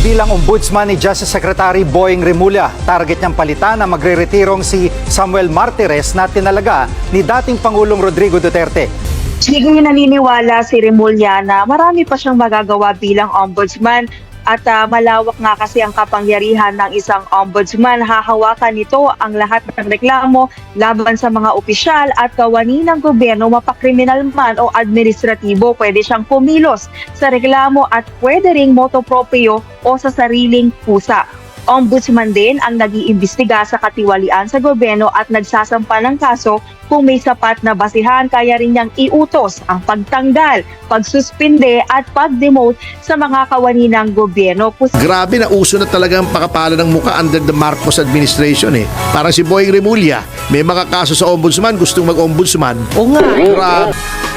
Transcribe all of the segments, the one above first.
Bilang ombudsman ni Justice Secretary Boying Rimulya. Target niyang palitan na magre-retirong si Samuel Martires na tinalaga ni dating Pangulong Rodrigo Duterte. Hindi naniniwala si Remulla na marami pa siyang magagawa bilang ombudsman at ah, malawak nga kasi ang kapangyarihan ng isang ombudsman. Hahawakan nito ang lahat ng reklamo laban sa mga opisyal at kawani ng gobyerno mapakriminal man o administratibo. Pwede siyang pumilos sa reklamo at pwede ring motopropyo o sa sariling pusa. Ombudsman din ang nag-iimbestiga sa katiwalian sa gobyerno at nagsasampa ng kaso kung may sapat na basihan kaya rin niyang iutos ang pagtanggal, pagsuspinde at pag-demote sa mga kawani ng gobyerno. Pus- Grabe na uso na talaga ang pakapala ng muka under the Marcos administration eh. Parang si Boying Remulla, may mga kaso sa ombudsman, gustong mag-ombudsman. Oo nga. Grabe.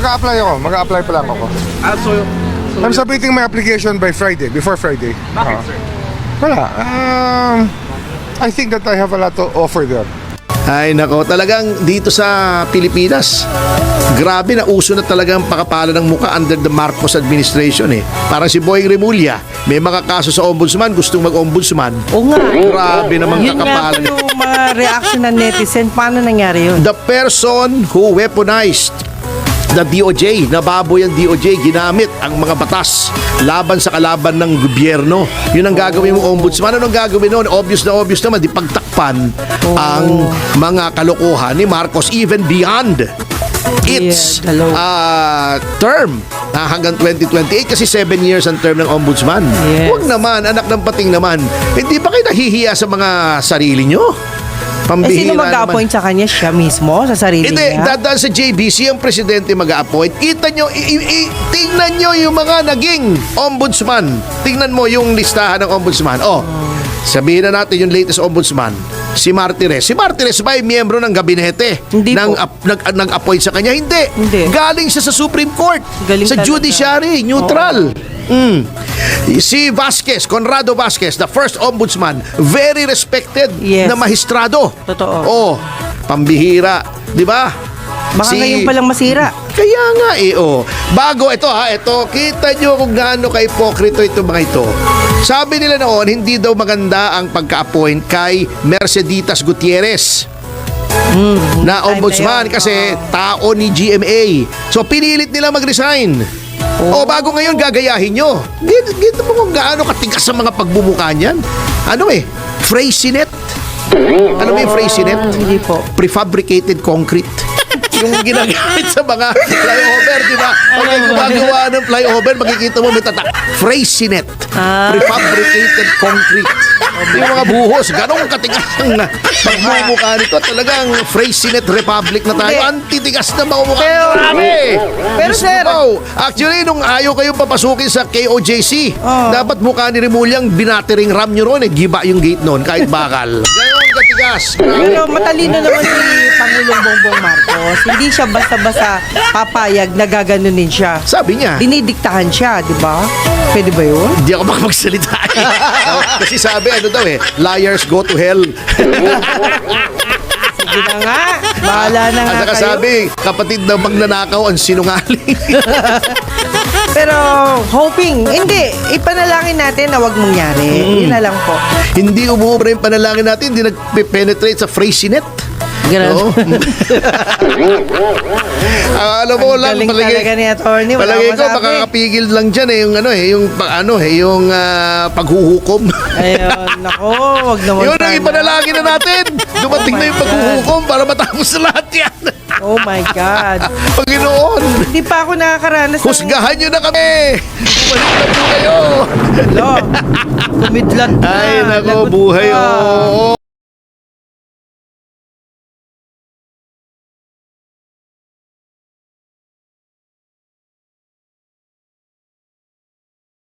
Mag-a-apply ako. Mag-a-apply pa lang ako. Ah, so, so I'm submitting my application by Friday, before Friday. bakit, Ah. sir? Wala. Um, I think that I have a lot to offer there. Ay nako, talagang dito sa Pilipinas, grabe na uso na talaga ang pakapala ng muka under the Marcos administration eh. Parang si Boying Remulla, may mga kaso sa ombudsman, gustong mag-ombudsman. Oo nga. Grabe naman Yun nga kakapala. po yung mga reaction ng netizen. Paano nangyari yun? The person who weaponized the DOJ, nababoy ang DOJ, ginamit ang mga batas laban sa kalaban ng gobyerno. Yun ang gagawin mo ombudsman. Anong gagawin noon? Obvious na obvious naman, di pagtakpan ang mga kalokohan ni Marcos even beyond its Yeah, ah, term na hanggang 2028 kasi 7 years ang term ng ombudsman. Yes. Huwag naman, anak ng pating naman. Hindi ba kayo nahihiya sa mga sarili nyo? Eh, Pambihira sino naman. mag-appoint sa kanya? Siya mismo? Sa sarili Hindi, niya? dadaan sa JBC ang presidente mag-appoint. Kita nyo, i- i- i- tingnan nyo yung mga naging ombudsman. Tingnan mo yung listahan ng ombudsman. Oh, sabihin na natin yung latest ombudsman. Si Martires. Si Martires ba ay miyembro ng gabinete? Hindi nang, po. ap- nag, nag-appoint sa kanya? Hindi. Hindi. Galing siya sa Supreme Court. Galing sa talaga. judiciary, neutral. Mm. Si Vasquez, Conrado Vasquez, the first ombudsman, very respected Yes. na mahistrado. Totoo. Oh, pambihira, 'di ba? Baka ngayon palang masira. Kaya nga eh, oh. Bago ito ha, ito, kita nyo kung gaano ka-ipokrito ito mga ito. Sabi nila noon, hindi daw maganda ang pagka-appoint kay Merceditas Gutierrez na ombudsman kasi tao ni GMA. So pinilit nila mag-resign. O bago ngayon gagayahin nyo. Gito, mo kung gaano katigas sa mga pagbumuka niyan. Ano eh, Freycinet. Ano ba yung Freycinet? Hindi po. prefabricated concrete. Yung ginagamit sa mga flyover, di ba? Pag may gumagawa ng flyover, makikita mo may tatak. Freycinet. Ah. Prefabricated concrete. yung mga buhos, ganong katigas ang pagmumukha nito. Talagang Freycinet Republic na tayo. Hindi. Antitigas na mga mukha. Pero- Grabe! pero sir-. Actually, nung ayaw kayong papasukin sa KOJC, Oh. dapat mukha ni Remulyang binatering ram nyo ron. Eh. Giba yung gate noon, kahit bakal. Ganon katigas. Pero matalino naman si Pangulong Bongbong Marcos. Hindi siya basta-basta papayag na gaganunin siya. Sabi niya, Dinidiktahan siya, di ba? Pwede ba yun? Hindi ako makapagsalita. eh. Kasi sabi, ano daw eh, liars go to hell. Sige na nga. Bahala na nga At saka kayo. sabi, kapatid na magnanakaw ang sinungaling. Pero hoping, hindi, ipanalangin natin na wag mangyari. Yun na lang po. hindi umuubra yung panalangin natin, hindi nag-penetrate sa Freycinet. Oo. Ah, alam mo Ang lang, galing talaga ni attorney, wala palagay akong ko, masabi. makakapigil lang dyan eh, yung ano eh, yung, pa- ano eh, yung ah, paghuhukom. Ayun, nako, wag naman Yun ang sana. ipanalangin na natin. Dumating Oh na yung paghuhukom para matapos na lahat yan. Oh my God. Panginoon, Hindi pa ako nakakaranas ng... husgahan nyo na kami. Bumalik na po kayo. Lo, kumidlat na. Ay, nako, Lagot buhay. ka. Oo.